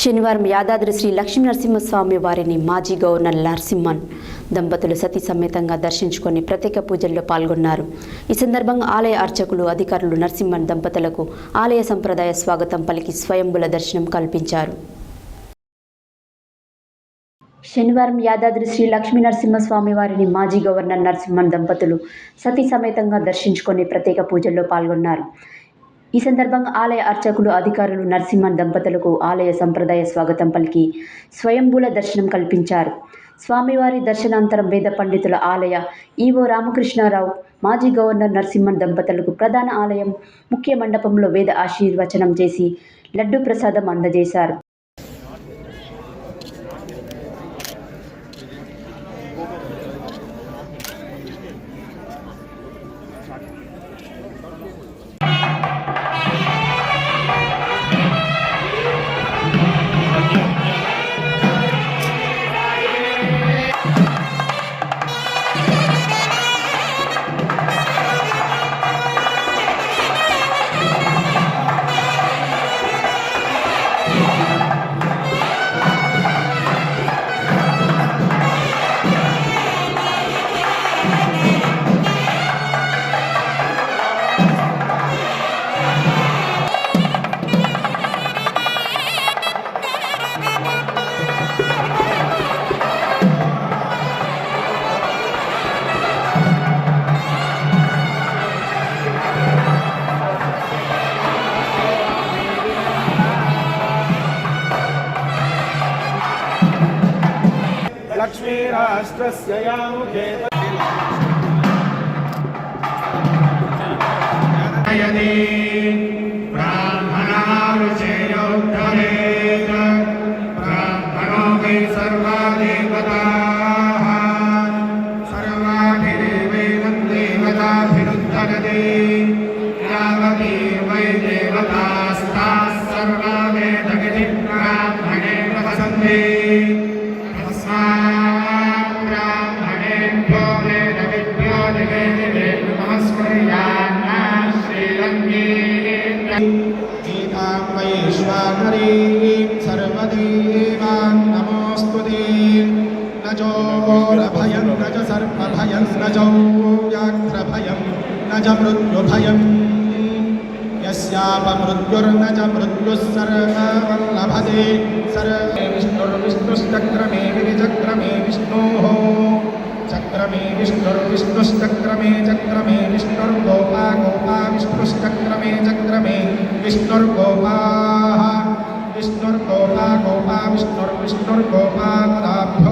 శనివారం యాదాద్రి శ్రీ లక్ష్మీ నరసింహస్వామి వారిని మాజీ గవర్నర్ నరసింహన్ దంపతులు సతీ సమేతంగా దర్శించుకొని ప్రత్యేక పూజల్లో పాల్గొన్నారు. ఈ సందర్భంగా ఆలయ అర్చకులు అధికారులు నరసింహన్ దంపతులకు ఆలయ సంప్రదాయ స్వాగతం పలికి స్వయంబుల దర్శనం కల్పించారు. శనివారం యాదాద్రి శ్రీ లక్ష్మీ నరసింహస్వామి వారిని మాజీ గవర్నర్ నరసింహన్ దంపతులు సతీ సమేతంగా దర్శించుకొని ప్రత్యేక పూజల్లో పాల్గొన్నారు. ఈ సందర్భంగా ఆలయ అర్చకులు అధికారులు నరసింహన్ దంపతులకు ఆలయ సంప్రదాయ స్వాగతం పలికి స్వయంభూల దర్శనం కల్పించారు. స్వామివారి దర్శనాంతరం వేద పండితుల ఆలయ ఈవో రామకృష్ణారావు మాజీ గవర్నర్ నరసింహన్ దంపతులకు ప్రధాన ఆలయం ముఖ్య మండపంలో వేద ఆశీర్వచనం చేసి లడ్డు ప్రసాదం అందజేశారు. लक्ष्मीराष्ट्रस्य यामुखे यदि वेदविभ्यो दिवे दिवे नमस्कुर्यान्ना श्रीरङ्गे गीतां वैश्वानरीं सर्वदेवान् नमोऽस्तु ते न चोरभयं न च सर्पभयं न चौव्याघ्रभयं न च मृत्युभयम् यस्यापमृत्युर्न च मृत्युः सर्ववल्लभते सर्वे विष्णुर्विष्णुश्चक्रमे विचक्रमे विष्णोः चक्रमे विष्णुर्विष्णुश्चक्रमे चक्रमे विष्णुर्गोपा गोपा विष्णुश्चक्रमे चक्रमे विष्णुर्गोपाः विष्णुर्गोपा गोपा विष्णुर्विष्णुर्गोपा दाभ्यो